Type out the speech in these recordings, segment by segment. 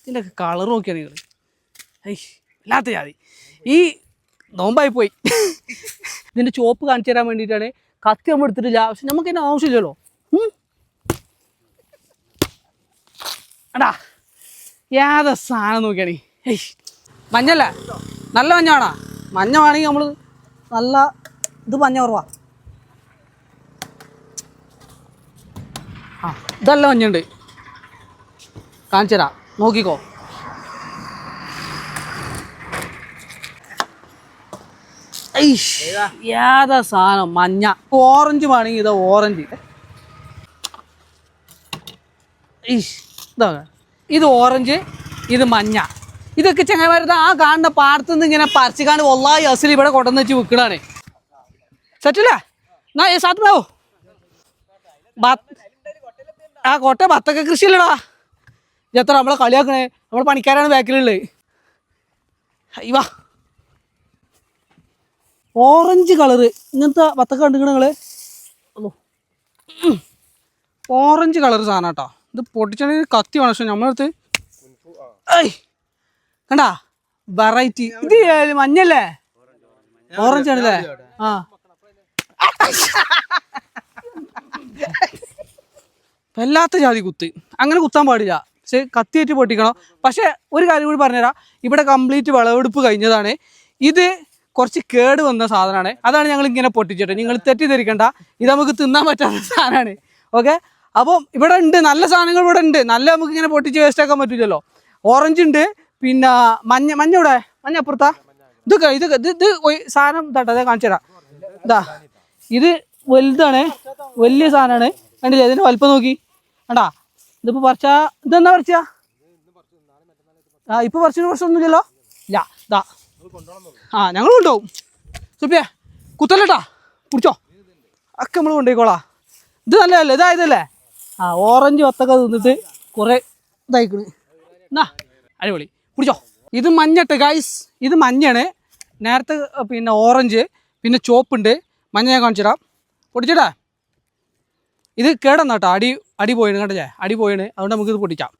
ഇതിന്റെ കളർ നോക്കിയാണ് നിങ്ങൾ ഐ ഇല്ലാത്ത ജാതി. ഈ നോമ്പായി പോയി. ഇതിന്റെ ചോപ്പ് കാണിച്ചു തരാൻ വേണ്ടിയിട്ടാണ് കത്തി നമ്മൾ എടുത്തിട്ടില്ല. പക്ഷെ നമുക്ക് അതിന്റെ ആവശ്യമില്ലല്ലോ. അടാ ഏതാ സാധനം നോക്കിയാണ്? ഏയ് മഞ്ഞല്ലേ? നല്ല മഞ്ഞാണോ? മഞ്ഞ വേണമെങ്കിൽ നമ്മൾ നല്ല ഇത് മഞ്ഞ കുറവാ. ആ ഇതല്ല മഞ്ഞുണ്ട് കാണിച്ചു തരാം. നോക്കിക്കോ ഏതാ സാധനം മഞ്ഞ. ഓറഞ്ച് വേണമെങ്കിൽ ഇതാ ഓറഞ്ച്. ഇതാ. ഇത് ഓറഞ്ച് ഇത് മഞ്ഞ. ഇതൊക്കെ ചങ്ങന്മാരത് ആ കാണുന്ന പാടത്തു നിന്ന് ഇങ്ങനെ പറിച്ചുകാണ്ട് ഒല്ലായി അസിൽ ഇവിടെ കൊണ്ടുവന്ന് വെച്ച് വിൽക്കണാണ് സെറ്റല്ലേ? എന്നാ ആ കോട്ട ബത്തക്ക കൃഷിയല്ലടാ. എത്ര നമ്മളെ കളിയാക്കണേ? നമ്മളെ പണിക്കാരാണ് ബാക്കിലുള്ളത്. അയ്യവാ ഓറഞ്ച് കളറ് ഇങ്ങനത്തെ വത്തക്ക അല്ലോ ഓറഞ്ച് കളർ സാധനം കേട്ടോ. ഇത് പൊട്ടിച്ചാണെങ്കിൽ കത്തി വേണം. പക്ഷെ നമ്മളടുത്ത് ഏയ് കണ്ടാ? വെറൈറ്റി ഇത് മഞ്ഞല്ലേ? ഓറഞ്ച് ആണല്ലേ ആ. വല്ലാത്ത ജാതി കുത്ത്. അങ്ങനെ കുത്താൻ പാടില്ല. പക്ഷെ കത്തിയേറ്റ് പൊട്ടിക്കണം. പക്ഷെ ഒരു കാര്യം കൂടി പറഞ്ഞുതരാം. ഇവിടെ കംപ്ലീറ്റ് വിളവെടുപ്പ് കഴിഞ്ഞതാണ്. ഇത് കുറച്ച് കേട് വന്ന സാധനമാണ്. അതാണ് ഞങ്ങൾ ഇങ്ങനെ പൊട്ടിച്ചിട്ട് നിങ്ങൾ തെറ്റിദ്ധരിക്കണ്ട. ഇത് നമുക്ക് തിന്നാൻ പറ്റാത്ത സാധനമാണ്. ഓക്കെ അപ്പം ഇവിടെ ഉണ്ട്. നല്ല സാധനങ്ങൾ ഇവിടെ ഉണ്ട്. നല്ല നമുക്ക് ഇങ്ങനെ പൊട്ടിച്ച് വേസ്റ്റ് ആക്കാൻ പറ്റില്ലല്ലോ ഓറഞ്ച് ഉണ്ട്. പിന്നെ മഞ്ഞ മഞ്ഞ ഇവിടെ മഞ്ഞ അപ്പുറത്താ. ഇതൊക്കെ ഇതൊക്കെ ഇത് ഇത് സാധനം ഇതാട്ടോ അതെ കാണിച്ചു തരാം. ഇതാ. ഇത് വലുതാണ്. വലിയ സാധനമാണ്. കണ്ടില്ലേ? ഇതിന്റെ വലിപ്പം നോക്കി. കണ്ടാ? ഇതിപ്പോ പറിച്ച ഇതെന്നാ പറിച്ച? ആ ഇപ്പൊ പറിച്ചതിന് പ്രശ്നമൊന്നുമില്ലല്ലോ? ഇല്ല ഇതാ. ആ ഞങ്ങൾ കൊണ്ടുപോകും. സുപ്പിയെ കുത്തല്ലട്ടാ? കുടിച്ചോ? ഒക്കെ നമ്മൾ കൊണ്ടുപോയിക്കോളാ. ഇത് നല്ലതല്ലേ? ഇതായതല്ലേ? ആ ഓറഞ്ച് വത്തൊക്കെ തിന്നിട്ട് കുറേ ഇതായിക്കണ്. എന്നാ അടിപൊളി. കുടിച്ചോ? ഇത് മഞ്ഞട്ട് ഗൈസ് ഇത് മഞ്ഞാണ് നേരത്തെ പിന്നെ ഓറഞ്ച് പിന്നെ ചോപ്പുണ്ട് മഞ്ഞ ഞാൻ കാണിച്ചു തരാം പൊടിച്ചടാ ഇത് കേടന്ന കേട്ടോ. അടി അടി പോയിണ് കണ്ടല്ലേ അടി പോയിന്. അതുകൊണ്ട് നമുക്കിത് പൊട്ടിക്കാം.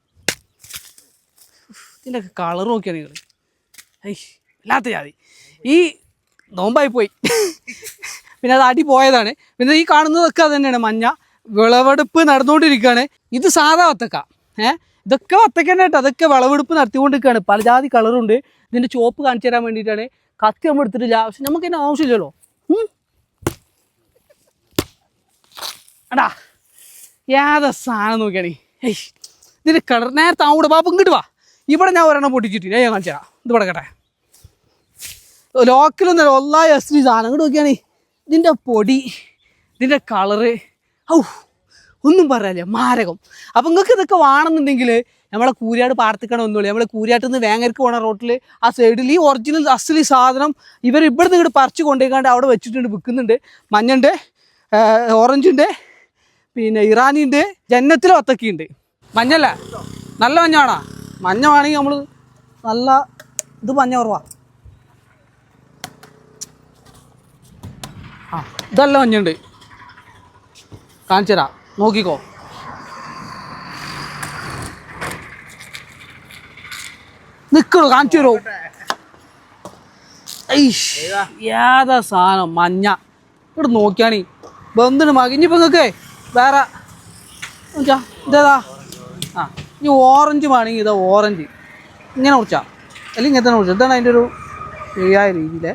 ഇതിന്റെ കളർ നോക്കിയാണ് നിങ്ങൾ ഐ ഇല്ലാത്ത ജാതി. ഈ നോമ്പായി പോയി. പിന്നെ അത് അടി പോയതാണ്. പിന്നെ ഈ കാണുന്നതൊക്കെ അത് തന്നെയാണ്. മഞ്ഞ വിളവെടുപ്പ് നടന്നുകൊണ്ടിരിക്കുകയാണ്. ഇത് സാധാ വത്തക്ക. ഏഹ് ഇതൊക്കെ വത്തക്ക തന്നെ കേട്ടോ. അതൊക്കെ വിളവെടുപ്പ് നടത്തിക്കൊണ്ടിരിക്കുകയാണ്. പല ജാതി കളറുണ്ട് ഇതിന്റെ ചോപ്പ് കാണിച്ചു തരാൻ വേണ്ടിയിട്ടാണ്. കത്തി നമ്മൾ എടുത്തിട്ടില്ല. പക്ഷെ നമുക്ക് അതിന് ആവശ്യമില്ലല്ലോ. എടാ ഏതാ സാധനം നോക്കിയാണേ? ഏയ് ഇതിന്റെ കളർ നേരത്തെ അവിടെ ബാബു ഇങ്ങോട്ട് വാ. ഇവിടെ ഞാൻ ഒരെണ്ണം പൊട്ടിച്ചിട്ടില്ല. ഞാൻ കാണിച്ചു തരാം. ഇത് പടക്കട്ടെ ലോക്കലൊന്നും ഒല്ലാ എസ് സാധനം. ഇങ്ങോട്ട് നോക്കിയാണേ? ഇതിന്റെ പൊടി ഇതിന്റെ കളറ്. ഔ ഒന്നും പറയാനില്ല മാരകം. അപ്പം നിങ്ങൾക്ക് ഇതൊക്കെ വേണമെന്നുണ്ടെങ്കിൽ നമ്മളെ കൂരിയാട് പാർത്തിക്കണം ഒന്നുമില്ല നമ്മളെ കൂരിയാട്ടിൽ നിന്ന് വേങ്ങർക്ക് പോണ റോട്ടിൽ ആ സൈഡിൽ ഈ ഒറിജിനൽ അസലി സാധനം ഇവർ ഇവിടെ നിന്ന് ഇങ്ങോട്ട് പറിച്ച് കൊണ്ടുപോയിക്കാണ്ട് അവിടെ വെച്ചിട്ടുണ്ട് വിൽക്കുന്നുണ്ട് മഞ്ഞുണ്ട് ഓറഞ്ച് ഉണ്ട്. പിന്നെ ഇറാനിയുണ്ട് ജന്നത്തിൽ ഉണ്ട് മഞ്ഞല്ല? നല്ല മഞ്ഞാണോ? മഞ്ഞ വേണമെങ്കിൽ നമ്മൾ നല്ല ഇത് മഞ്ഞ കുറവാ. ആ ഇതല്ല മഞ്ഞുണ്ട് കാണിച്ചരാ നോക്കിക്കോ. നിക്കണു കാണിച്ചു തരുമോ ഏതാ സാധനം? മഞ്ഞ. ഇവിടെ നോക്കിയാണി. ബന്ധുണ്ട് മകിഞ്ഞിപ്പോ നിങ്ങക്ക് വേറെ ഇതേതാ? ആ ഇനി ഓറഞ്ച് വേണമെങ്കിൽ ഇതാ ഓറഞ്ച്. ഇങ്ങനെ കുറിച്ചാ അല്ലെങ്കിൽ ഇങ്ങനെ തന്നെ കുറിച്ചാ ഇതാണ് അതിന്റെ ഒരു ശരിയായ രീതിയിലെ.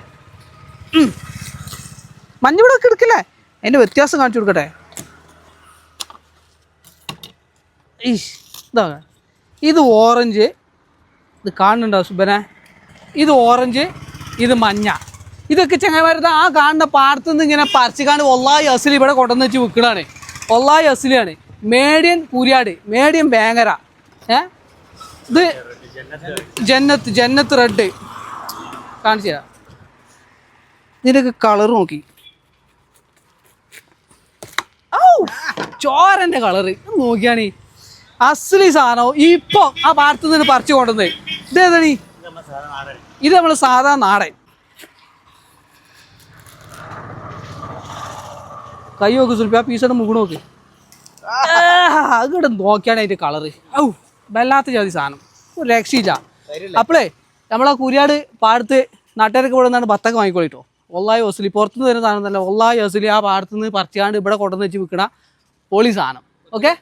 മഞ്ഞ എടുക്കില്ലേ? അതിന്റെ വ്യത്യാസം കാണിച്ചു കൊടുക്കട്ടെ. ഈശ് ഇതാ. ഇത് ഓറഞ്ച്. ഇത് കാണുന്നുണ്ടോ സുബനെ? ഇത് ഓറഞ്ച് ഇത് മഞ്ഞ. ഇതൊക്കെ ചങ്ങന്മാരത് ആ കാണുന്ന പാടത്തുനിന്ന് ഇങ്ങനെ പറിച്ചു കാണുമ്പോൾ ഒല്ലായി അസിൽ ഇവിടെ കൊണ്ടുവന്ന് വെച്ച് വിൽക്കണാണ് ഒല്ലായി അസിലാണ് മേഡിയൻ കൂരിയാട് മേഡിയൻ വേങ്ങര ഏ? ഇത് ജന്നത്ത് ജന്നത്ത് റെഡ്. കാണിച്ചു തരാം. കളർ നോക്കി. ഔ! ചോരന്റെ കളറ്. നോക്കിയാണ് അസലി സാധനം ഇപ്പൊ ആ നിന്ന് പറിച്ചു കൊണ്ടുവന്നത്. ഇതേതാണ് ഇത് നമ്മൾ സാധാ നാടൻ. കൈ നോക്ക് സുൽപ്പി ആ പീസയുടെ മുകൾ നോക്ക്. അങ്ങോട്ട് നോക്കിയാണ് അതിന്റെ കളറ് ഔ വല്ലാത്ത ജാതി സാധനം. ഒരു രക്ഷയില്ല. അപ്പോളേ നമ്മളാ കുരിയാട് പാടത്ത് നാട്ടുകാരൊക്കെ ഇവിടെ നിന്നാണ് ബത്തൊക്കെ വാങ്ങിക്കോളിട്ടോ. ഒള്ളായി ഹോസ്റ്റലി പുറത്തുനിന്ന് വരുന്ന സാധനം തന്നെ ഒള്ളായി ഹോസ്റ്റലി ആ പാടത്തുനിന്ന് പറിച്ചാണ്ട് ഇവിടെ കൊണ്ടുവന്ന് വെച്ച് വിൽക്കണ പൊളി സാധനം. ഓക്കെ